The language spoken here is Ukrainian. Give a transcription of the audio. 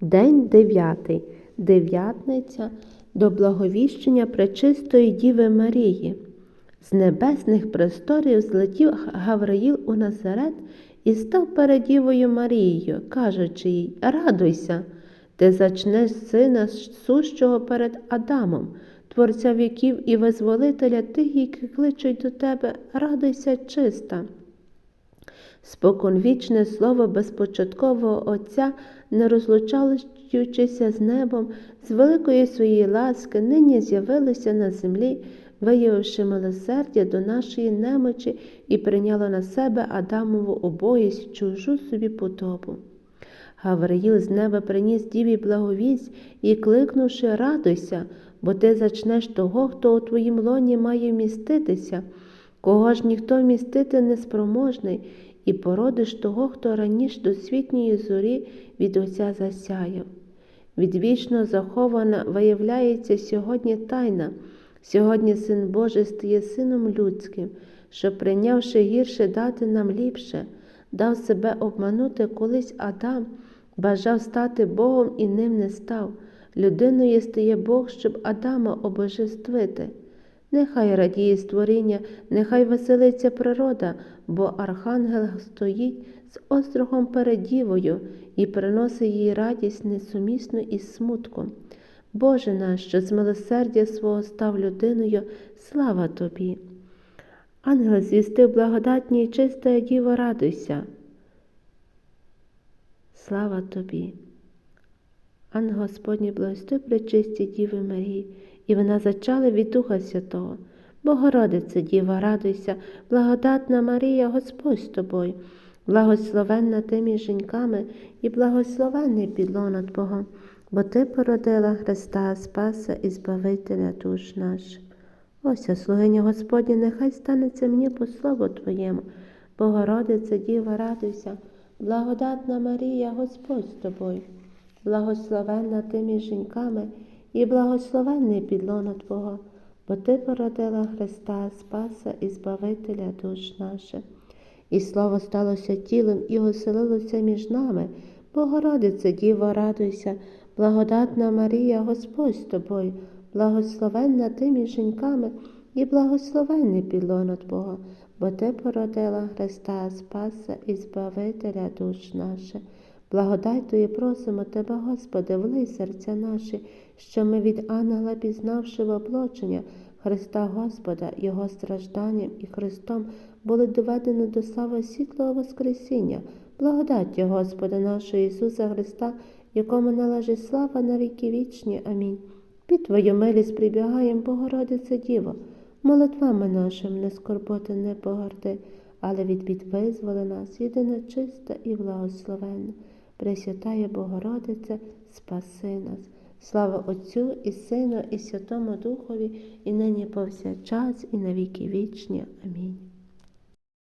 День дев'ятий. Дев'ятниця до благовіщення Пречистої Діви Марії. З небесних просторів злетів Гавриїл у Назарет і став перед Дівою Марією, кажучи їй: Радуйся, ти зачнеш сина сущого перед Адамом, творця віків і визволителя тих, які кличуть до тебе, радуйся чиста. Споконвічне слово безпочаткового Отця, не розлучаючися з небом, з великої своєї ласки, нині з'явилося на землі, виявивши милосердя до нашої немочі і прийняло на себе Адамову обоїсть чужу собі подобу. Гавриїл з неба приніс діві благовість і, кликнувши, радуйся, бо ти зачнеш того, хто у твоїм лоні має вміститися, кого ж ніхто вмістити не спроможний, і породиш того, хто раніше до світньої зорі від Отця засяяв. Відвічно захована виявляється сьогодні тайна, сьогодні Син Божий стає Сином людським, що, прийнявши гірше, дати нам ліпше, дав себе обманути колись Адам, бажав стати Богом і ним не став. Людиною стає Бог, щоб Адама обожествити. Нехай радіє створіння, нехай веселиться природа, бо архангел стоїть з острогом перед дівою і приносить їй радість несумісну із смутком. Боже наш, що з милосердя свого став людиною, слава тобі. Ангел звістив благодатній чиста діво, радуйся. Слава тобі. Ангел Господній благости пречисті Діви Марії, і вона зачала від Духа Святого. Богородице, Діва, радуйся, благодатна Марія, Господь з тобою, благословенна ти між жінками і благословенний підлона Твого, бо Ти породила Христа Спаса і Збавителя душ наших. Ось, слугиня Господня, нехай станеться мені по слову Твоєму. Богородице, Діва, радуйся, благодатна Марія, Господь з тобою, благословенна ти між жінками і благословенний підлона Твого, бо Ти породила Христа Спаса і Збавителя душ наших. І слово сталося тілом і оселилося між нами. Богородице, Діво, радуйся, благодатна Марія, Господь з тобою, благословенна ти між жінками і благословенний підлона Твого, бо Ти породила Христа Спаса і Збавителя душ наших. Благодайтою просимо Тебе, Господи, влий серця наші, що ми від ангела, пізнавши воплочення Христа Господа, Його стражданням і Христом були доведені до слави світлого Воскресіння, благодаті Господа нашого Ісуса Христа, якому належить слава на віки вічні. Амінь. Під Твою милість прибігаєм, Богородице Діво, молитвами нашим не скорботи, не погорди, але від бід визволи нас, єдина чиста і благословенна. Пресвятає Богородице, спаси нас. Слава Отцю і Сину, і Святому Духові, і нині повсякчас, і на віки вічні. Амінь.